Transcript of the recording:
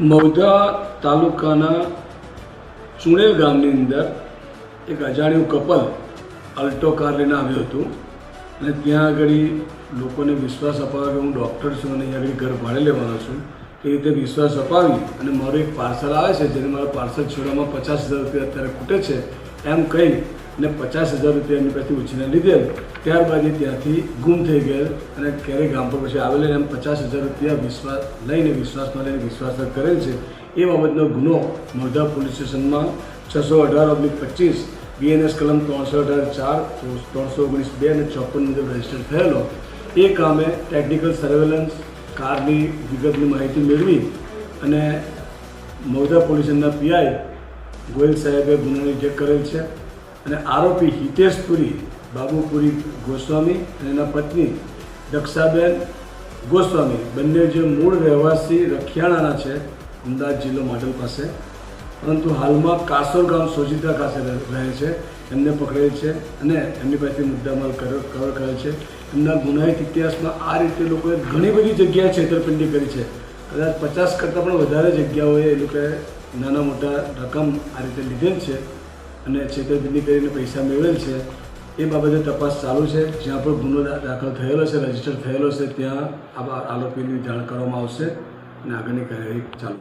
મૌધા તાલુકાના ચુણેલ ગામની અંદર એક અજાણ્યું કપલ અલ્ટો કાર લઈને આવ્યું હતું. અને ત્યાં આગળ લોકોને વિશ્વાસ અપાવ્યો કે હું ડૉક્ટર છું અને આગળ ઘર ભાડે લેવાનો છું. એ રીતે વિશ્વાસ અપાવી અને મારું એક પાર્સલ આવે છે, જેને મારા પાર્સલ છોડવામાં પચાસ હજાર રૂપિયા અત્યારે ખૂટે છે, એમ કહી અને પચાસ હજાર રૂપિયા એમની પાસેથી ઉછીને લીધેલ. ત્યારબાદ એ ત્યાંથી ગુમ થઈ ગયેલ અને ક્યારેય ગામ પર પછી આવેલ એમ પચાસ હજાર રૂપિયા વિશ્વાસ લઈને વિશ્વાસમાં લઈને વિશ્વાસઘાત કરેલ છે. એ બાબતનો ગુનો મોઢા પોલીસ સ્ટેશનમાં છસો અઢાર ઓગણીસ પચીસ, બીએનએસ કલમ ત્રણસો અઢાર ચાર, ત્રણસો ઓગણીસ બે અને ચોપન મુજબ રજિસ્ટર થયેલો. એ કામે ટેકનિકલ સર્વેલન્સ, કારની વિગતની માહિતી મેળવી અને મૌધા પોલીસના પીઆઈ ગોયલ સાહેબે ગુનો ચેક કરેલ છે. અને આરોપી હિતેશ પુરી બાબુપુરી ગોસ્વામી અને એના પત્ની દક્ષાબેન ગોસ્વામી. બંને જે મૂળ રહેવાસી રખિયાણાના છે, અમદાવાદ જિલ્લો માડલ પાસે. પરંતુ હાલમાં કાસોર ગામ સોજિતા પાસે રહે છે. એમને પકડેલ છે અને એમની પાસેથી મુદ્દામાલ કવર કરેલ છે. એમના ગુનાહિત ઇતિહાસમાં આ રીતે લોકોએ ઘણી બધી જગ્યાએ છેતરપિંડી કરી છે. કદાચ પચાસ કરતાં પણ વધારે જગ્યાઓએ એ લોકોએ નાના મોટા રકમ આ રીતે લીધેલ છે. અને છેતરપિંડી કરીને પૈસા મેળવેલ છે, એ બાબતે તપાસ ચાલુ છે. જ્યાં પણ ગુનો દાખલ થયેલો છે, રજિસ્ટર થયેલો છે, ત્યાં આ આરોપીની જાણ કરવામાં આવશે અને આગળની કાર્યવાહી ચાલુ.